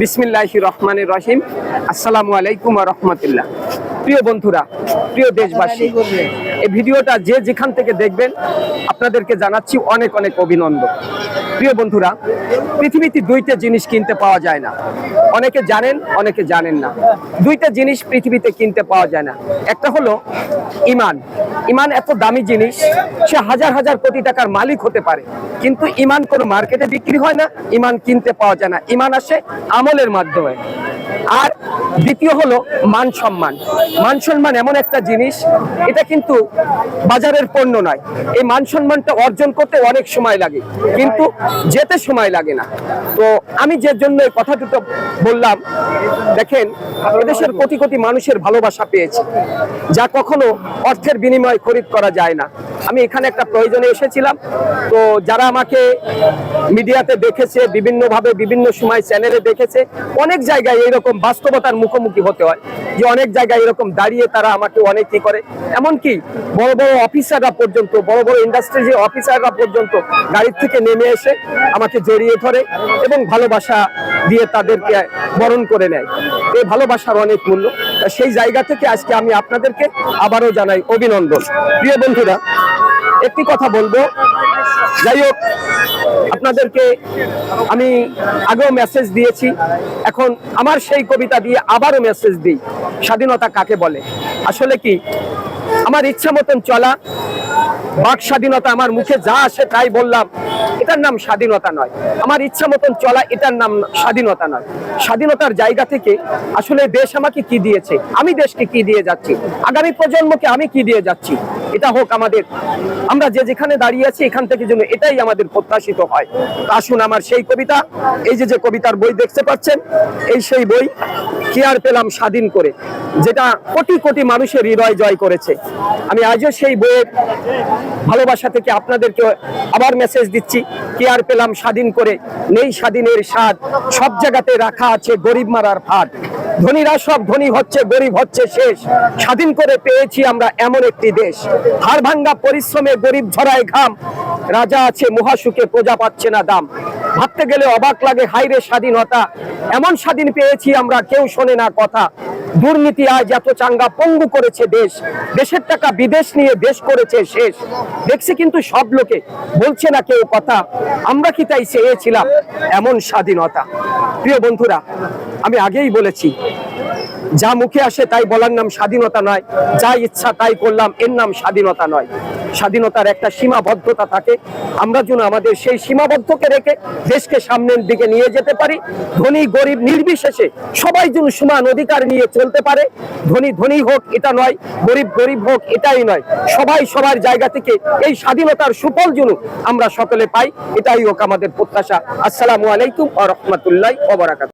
বিসমিল্লাহ রহমানের রহিম। আসসালামু আলাইকুম রহমতুল্লাহ। প্রিয় বন্ধুরা, প্রিয় দেশবাসী, এই ভিডিওটা যে যেখান থেকে দেখবেন, আপনাদেরকে জানাচ্ছি অনেক অনেক অভিনন্দন। প্রিয় বন্ধুরা, পৃথিবীতে দুইটা জিনিস কিনতে পাওয়া যায় না। অনেকে জানেন অনেকে জানেন না। দুইটা জিনিস পৃথিবীতে কিনতে পাওয়া যায় না। একটা হলো ইমান। ইমান এত দামি জিনিস, সে হাজার হাজার কোটি টাকার মালিক হতে পারে। কিন্তু ইমান কোনো মার্কেটে বিক্রি হয় না, ইমান কিনতে পাওয়া যায় না। ইমান আসে আমলের মাধ্যমে। আর দ্বিতীয় হলো মান সম্মান। মান সম্মান এমন একটা জিনিস, এটা কিন্তু বাজারের পণ্য নয়। এই মান সম্মানটা অর্জন করতে অনেক সময় লাগে, কিন্তু যেতে সময় লাগে না। তো আমি যে জন্য এই কথা দুটো বললাম, দেখেন, এদেশের কোটি কোটি মানুষের ভালোবাসা পেয়েছে, যা কখনো অর্থের বিনিময়ে খরিদ করা যায় না। আমি এখানে একটা প্রয়োজনে এসেছিলাম। তো যারা আমাকে মিডিয়াতে দেখেছে, বিভিন্নভাবে বিভিন্ন সময় চ্যানেলে দেখেছে, অনেক জায়গায় এইরকম বাস্তবতার মুখোমুখি হতে হয় যে অনেক জায়গায় এরকম দাঁড়িয়ে তারা আমাকে অনেক কি করে। এমনকি বড় বড় অফিসাররা পর্যন্ত, বড় বড় ইন্ডাস্ট্রির যে অফিসাররা পর্যন্ত গাড়ির থেকে নেমে এসে আমাকে জড়িয়ে ধরে এবং ভালোবাসা দিয়ে তাদেরকে বরণ করে নেয়। এই ভালোবাসার অনেক মূল্য। সেই জায়গা থেকে আজকে আমি আপনাদেরকে আবারও জানাই অভিনন্দন। প্রিয় বন্ধুরা, একটি কথা বলব। যাই হোক, আপনাদেরকে আমি আগেও মেসেজ দিয়েছি। এখন আমার সেই কবিতা দিয়ে আবারও মেসেজ দিই। স্বাধীনতা কাকে বলে? আসলে কি? আমার ইচ্ছা মতন চলা। বাক স্বাধীনতা আমার মুখে যা আসে তাই বললাম। এটার নাম স্বাধীনতা নয়। আমার ইচ্ছা মতন চলা, এটার নাম স্বাধীনতা নয়। স্বাধীনতার জায়গা থেকে আসলে দেশ আমাকে কি দিয়েছে? আমি দেশকে কি দিয়ে যাচ্ছি? আগামী প্রজন্মকে আমি কি দিয়ে যাচ্ছি? এটা হোক আমাদের। আমরা যে যেখানে দাঁড়িয়ে আছি, এখান থেকে যেন এটাই আমাদের প্রত্যাশিত হয়। আসুন আমার সেই কবিতা, এই যে যে কবিতার বই দেখতে পাচ্ছেন, এই সেই বই কি আর পেলাম স্বাধীন করে, যেটা কোটি কোটি মানুষের হৃদয় জয় করেছে। আমি আজও সেই বইয়ের ভালোবাসা থেকে আপনাদেরকে আবার মেসেজ দিচ্ছি, কি আর পেলাম স্বাধীন করে, নেই স্বাধীনের স্বাদ, সব জায়গাতে রাখা আছে গরিব মারার ফাঁদ ধনীরা সব ধনী হচ্ছে, গরিব হচ্ছে শেষ। স্বাধীন করে পেয়েছি আমরা এমন একটি দেশ। হাড় ভাঙ্গা পরিশ্রমে গরিব ঝরায় ঘাম। রাজা আছে, মহাসুখে প্রজা পাচ্ছে না দাম। ভাবতে গেলে অবাক লাগে হাইরে স্বাধীনতা। এমন স্বাধীন পেয়েছি আমরা, কেউ শোনে না কথা। দুর্নীতি আজ এত চাঙ্গা, পঙ্গু করেছে দেশ। দেশের টাকা বিদেশ নিয়ে দেশ করেছে শেষ। দেখছি কিন্তু সব লোকে বলছে না কেউ কথা। আমরা কি তাই চেয়েছিলাম? এমন স্বাধীনতা। প্রিয় বন্ধুরা, আমি আগেই বলেছি যা মুখে আসে তাই বলার নাম স্বাধীনতা নয়, যা ইচ্ছা তাই করলাম, এর নাম স্বাধীনতা নয়। স্বাধীনতার একটা সীমাবদ্ধতা থাকে। আমরা যেন আমাদের সেই সীমাবদ্ধকে রেখে দেশকে সামনের দিকে নিয়ে যেতে পারি। ধনী, গরিব, নির্বিশেষে সবাই যেন সমান অধিকার নিয়ে চলতে পারে। ধনী ধনী হোক এটা নয়, গরিব গরিব হোক এটাই নয়। সবাই সবার জায়গা থেকে এই স্বাধীনতার সুফল যেন আমরা সকলে পাই, এটাই হোক আমাদের প্রত্যাশা। আসসালামু আলাইকুম আ রহমতুল্লাহ ওবরাকাত